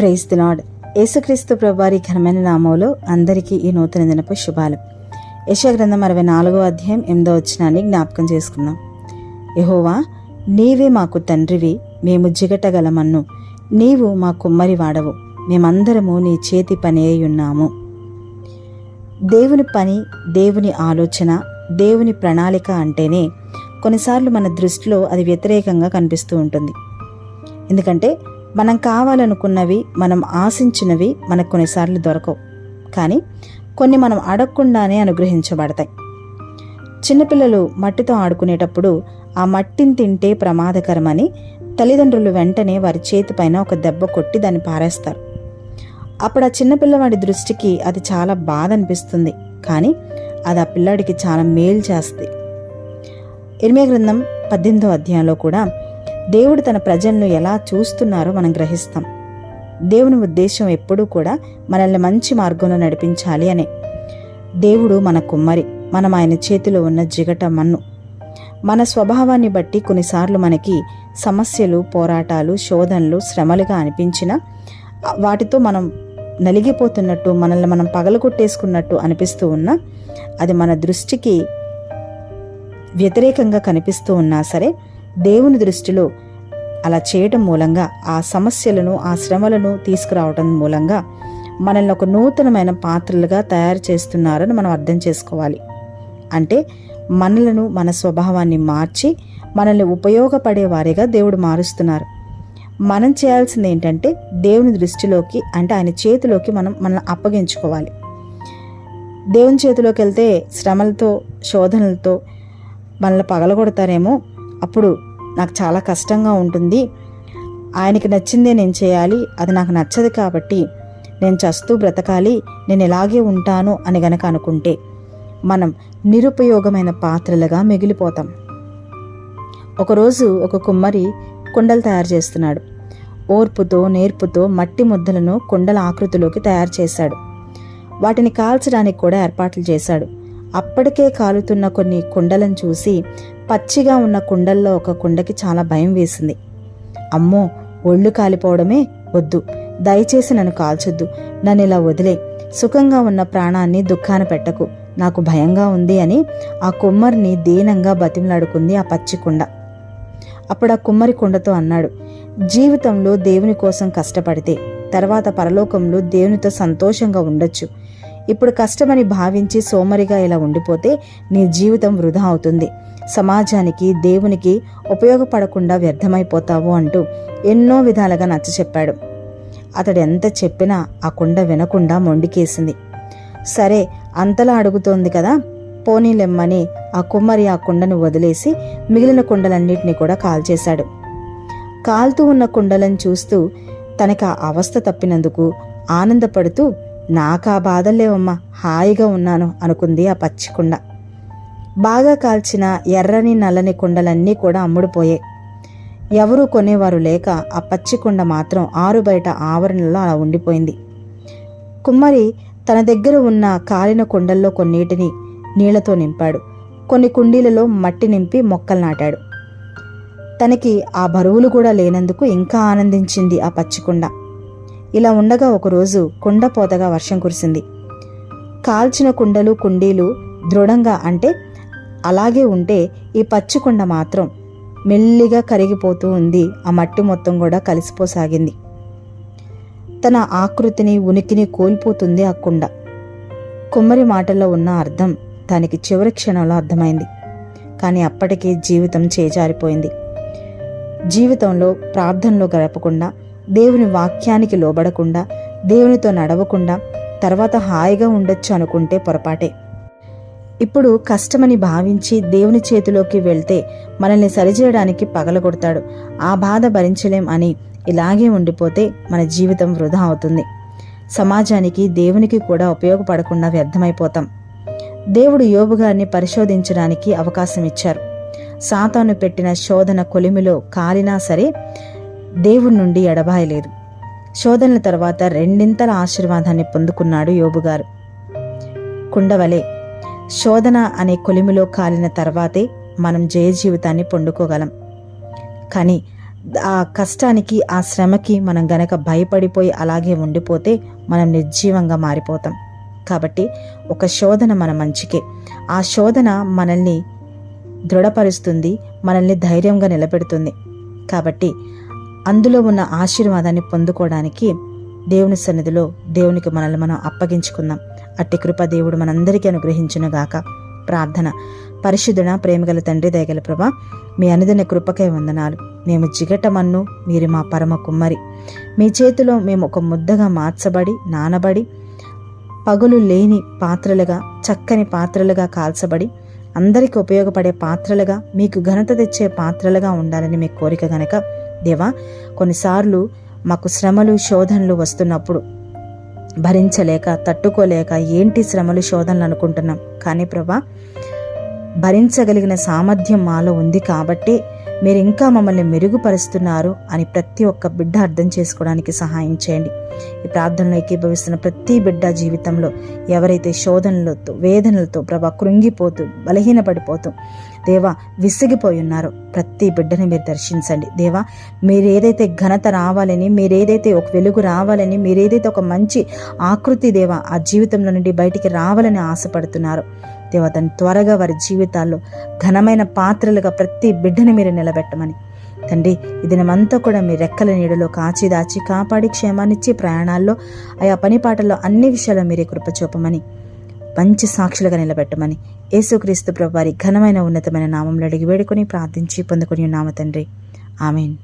Praise the యేసుక్రీస్తు ప్రభువారి ఘనమైన నామంలో అందరికీ ఈ నూతన దినపు శుభాలు. యశగ్రంథం అరవై నాలుగో అధ్యాయం ఎనిమిదో వచ్చినాన్ని జ్ఞాపకం చేసుకున్నాం యహోవా నీవే మాకు తండ్రివి మేము జిగటగలమన్ను. నీవు మా కుమ్మరి వాడవు మేమందరము నీ చేతి పని అయి ఉన్నాము. దేవుని పని దేవుని ఆలోచన దేవుని ప్రణాళిక అంటేనే కొన్నిసార్లు మన దృష్టిలో అది వ్యతిరేకంగా కనిపిస్తూ ఉంటుంది. ఎందుకంటే మనం కావాలనుకున్నవి మనం ఆశించినవి మనకు కొన్నిసార్లు దొరకవు. కానీ కొన్ని మనం అడగకుండానే అనుగ్రహించబడతాయి. చిన్నపిల్లలు మట్టితో ఆడుకునేటప్పుడు ఆ మట్టిని తింటే ప్రమాదకరమని తల్లిదండ్రులు వెంటనే వారి చేతిపైన ఒక దెబ్బ కొట్టి దాన్ని పారేస్తారు. అప్పుడు ఆ చిన్నపిల్లవాడి దృష్టికి అది చాలా బాధ అనిపిస్తుంది. కానీ అది ఆ పిల్లాడికి చాలా మేలు చేస్తుంది. ఇరిమే గ్రంథం పద్దెనిమిదో అధ్యాయంలో కూడా దేవుడు తన ప్రజలను ఎలా చూస్తున్నారో మనం గ్రహిస్తాం. దేవుని ఉద్దేశం ఎప్పుడూ కూడా మనల్ని మంచి మార్గంలో నడిపించాలి అనే. దేవుడు మన కుమ్మరి మనం ఆయన చేతిలో ఉన్న జిగట మన్ను. మన స్వభావాన్ని బట్టి కొన్నిసార్లు మనకి సమస్యలు పోరాటాలు శోధనలు శ్రమలుగా అనిపించిన వాటితో మనం నలిగిపోతున్నట్టు మనల్ని మనం పగలగొట్టేసుకున్నట్టు అనిపిస్తూ ఉన్నా అది మన దృష్టికి వ్యతిరేకంగా కనిపిస్తూ ఉన్నా సరే దేవుని దృష్టిలో అలా చేయటం మూలంగా ఆ సమస్యలను ఆ శ్రమలను తీసుకురావటం మూలంగా మనల్ని ఒక నూతనమైన పాత్రలుగా తయారు చేస్తున్నారని మనం అర్థం చేసుకోవాలి. అంటే మనలను మన స్వభావాన్ని మార్చి మనల్ని ఉపయోగపడే వారిగా దేవుడు మారుస్తున్నారు. మనం చేయాల్సింది ఏంటంటే దేవుని దృష్టిలోకి అంటే ఆయన చేతిలోకి మనం మనల్ని అప్పగించుకోవాలి. దేవుని చేతిలోకి వెళ్తే శ్రమలతో శోధనలతో మనల్ని పగలగొడతారేమో అప్పుడు నాకు చాలా కష్టంగా ఉంటుంది. ఆయనకి నచ్చిందే నేను చేయాలి. అది నాకు నచ్చదు కాబట్టి నేను చస్తూ బ్రతకాలి. నేను ఇలాగే ఉంటాను అని గనక అనుకుంటే మనం నిరుపయోగమైన పాత్రలుగా మిగిలిపోతాం. ఒకరోజు ఒక కుమ్మరి కుండలు తయారు చేస్తున్నాడు. ఓర్పుతో నేర్పుతో మట్టి ముద్దలను కుండల ఆకృతిలోకి తయారు చేశాడు. వాటిని కాల్చడానికి కూడా ఏర్పాట్లు చేశాడు. అప్పటికే కాలుతున్న కొన్ని కుండలను చూసి పచ్చిగా ఉన్న కుండల్లో ఒక కుండకి చాలా భయం వేసింది. అమ్మో ఒళ్ళు కాలిపోవడమే వద్దు. దయచేసి నన్ను కాల్చొద్దు. నన్ను ఇలా వదిలే. సుఖంగా ఉన్న ప్రాణాన్ని దుఃఖాన పెట్టకు. నాకు భయంగా ఉంది అని ఆ కుమ్మరిని దీనంగా బతిమలాడుకుంది ఆ పచ్చి కుండ. అప్పుడు ఆ కుమ్మరి కుండతో అన్నాడు జీవితంలో దేవుని కోసం కష్టపడితే తర్వాత పరలోకంలో దేవునితో సంతోషంగా ఉండొచ్చు. ఇప్పుడు కష్టమని భావించి సోమరిగా ఇలా ఉండిపోతే నీ జీవితం వృధా అవుతుంది. సమాజానికి దేవునికి ఉపయోగపడకుండా వ్యర్థమైపోతావు అంటూ ఎన్నో విధాలుగా నచ్చ చెప్పాడు. అతడు ఎంత చెప్పినా ఆ కుండ వినకుండా మొండికేసింది. సరే అంతలా అడుగుతోంది కదా పోనీలెమ్మని ఆ కుమ్మరి ఆ కుండను వదిలేసి మిగిలిన కుండలన్నింటినీ కూడా కాల్చేశాడు. కాల్తూ ఉన్న కుండలను చూస్తూ తనకు ఆ అవస్థ తప్పినందుకు ఆనందపడుతూ నాకా బాధలేవమ్మా హాయిగా ఉన్నాను అనుకుంది ఆ పచ్చికుండ. బాగా కాల్చిన ఎర్రని నల్లని కుండలన్నీ కూడా అమ్ముడుపోయాయి ఎవరూ కొనేవారు లేక ఆ పచ్చికుండ మాత్రం ఆరు బయట ఆవరణలో అలా ఉండిపోయింది. కుమ్మరి తన దగ్గర ఉన్న కాలిన కుండల్లో కొన్నిటిని నీళ్ళతో నింపాడు. కొన్ని కుండీలలో మట్టి నింపి మొక్కలు నాటాడు. తనకి ఆ బరువులు కూడా లేనందుకు ఇంకా ఆనందించింది ఆ పచ్చికుండ. ఇలా ఉండగా ఒకరోజు కుండపోతగా వర్షం కురిసింది. కాల్చిన కుండలు కుండీలు దృఢంగా అంటే అలాగే ఉంటే ఈ పచ్చికుండ మాత్రం మెల్లిగా కరిగిపోతూ ఉంది. ఆ మట్టి మొత్తం కూడా కలిసిపోసాగింది. తన ఆకృతిని ఉనికిని కోల్పోతుంది ఆ కుండ. కుమ్మరి మాటల్లో ఉన్న అర్థం దానికి చివరి క్షణంలో అర్థమైంది. కానీ అప్పటికే జీవితం చేజారిపోయింది. జీవితంలో ప్రార్థనలో గడపకుండా దేవుని వాక్యానికి లోబడకుండా దేవునితో నడవకుండా తర్వాత హాయిగా ఉండొచ్చు అనుకుంటే పొరపాటే. ఇప్పుడు కష్టమని భావించి దేవుని చేతిలోకి వెళ్తే మనల్ని సరిచేయడానికి పగలగొడతాడు. ఆ బాధ భరించలేం అని ఇలాగే ఉండిపోతే మన జీవితం వృధా అవుతుంది. సమాజానికి దేవునికి కూడా ఉపయోగపడకుండా వ్యర్థమైపోతాం. దేవుడు యోబు గారిని పరిశోధించడానికి అవకాశం ఇచ్చారు. సాతాను పెట్టిన శోధన కొలిమిలో కాలినా సరే దేవుడి నుండి ఎడబాయలేదు. శోధనల తర్వాత రెండింతల ఆశీర్వాదాన్ని పొందుకున్నాడు యోబుగారు కుండవలే శోధన అనే కొలిమిలో కాలిన తర్వాతే మనం జయ జీవితాన్ని పొందుకోగలం. కానీ ఆ కష్టానికి ఆ శ్రమకి మనం గనక భయపడిపోయి అలాగే ఉండిపోతే మనం నిర్జీవంగా మారిపోతాం. కాబట్టి ఒక శోధన మన మంచికే. ఆ శోధన మనల్ని దృఢపరుస్తుంది మనల్ని ధైర్యంగా నిలబెడుతుంది. కాబట్టి అందులో ఉన్న ఆశీర్వాదాన్ని పొందుకోవడానికి దేవుని సన్నిధిలో దేవునికి మనల్ని మనం అప్పగించుకుందాం. అట్టి కృప దేవుడు మనందరికీ అనుగ్రహించునుగాక ప్రార్థన. పరిశుద్ధుడ ప్రేమగల తండ్రి దయగల ప్రభా మీ అనుదిన కృపకై వందనాలు. మేము జిగటమన్ను మీరు మా పరమ కుమ్మరి. మీ చేతిలో మేము ఒక ముద్దగా మార్చబడి నానబడి పగులు లేని పాత్రలుగా చక్కని పాత్రలుగా కాల్చబడి అందరికి ఉపయోగపడే పాత్రలుగా మీకు ఘనత తెచ్చే పాత్రలుగా ఉండాలని మీ కోరిక గనక దేవా కొన్నిసార్లు మాకు శ్రమలు శోధనలు వస్తున్నప్పుడు భరించలేక తట్టుకోలేక ఏంటి శ్రమలు శోధనలు అనుకుంటున్నాం? కానీ ప్రభా భరించగలిగిన సామర్థ్యం మాలో ఉంది కాబట్టి మీరు ఇంకా మమ్మల్ని మెరుగుపరుస్తున్నారు అని ప్రతి ఒక్క బిడ్డ అర్థం చేసుకోవడానికి సహాయం చేయండి. ఈ ప్రార్థనలో ఏకీభవిస్తున్న ప్రతి బిడ్డ జీవితంలో ఎవరైతే శోధనలతో వేదనలతో ప్రభా కృంగిపోతూ బలహీనపడిపోతూ దేవా విసిగిపోయున్నారు. ప్రతి బిడ్డని మీరు దర్శించండి. దేవా మీరు ఏదైతే ఘనత రావాలని మీరు ఏదైతే ఒక వెలుగు రావాలని మీరు ఏదైతే ఒక మంచి ఆకృతి దేవా ఆ జీవితంలో నుండి బయటికి రావాలని ఆశపడుతున్నారు. దేవా తను త్వరగా వారి జీవితాల్లో ఘనమైన పాత్రలుగా ప్రతి బిడ్డని మీరు నిలబెట్టమని. తండ్రి ఈ దినమంతా కూడా మీ రెక్కల నీడలో కాచి దాచి కాపాడి క్షేమాన్నిచ్చి ప్రయాణాల్లో ఆయా పని పాటల్లో అన్ని విషయాల్లో మీరే కృప చూపమని. మంచి సాక్షులుగా నిలబెట్టమని యేసుక్రీస్తు ప్రభు వారి ఘనమైన ఉన్నతమైన నామంలో అడిగి వేడుకొని ప్రార్థించి పొందుకొని నామ తండ్రి. ఆమెన్.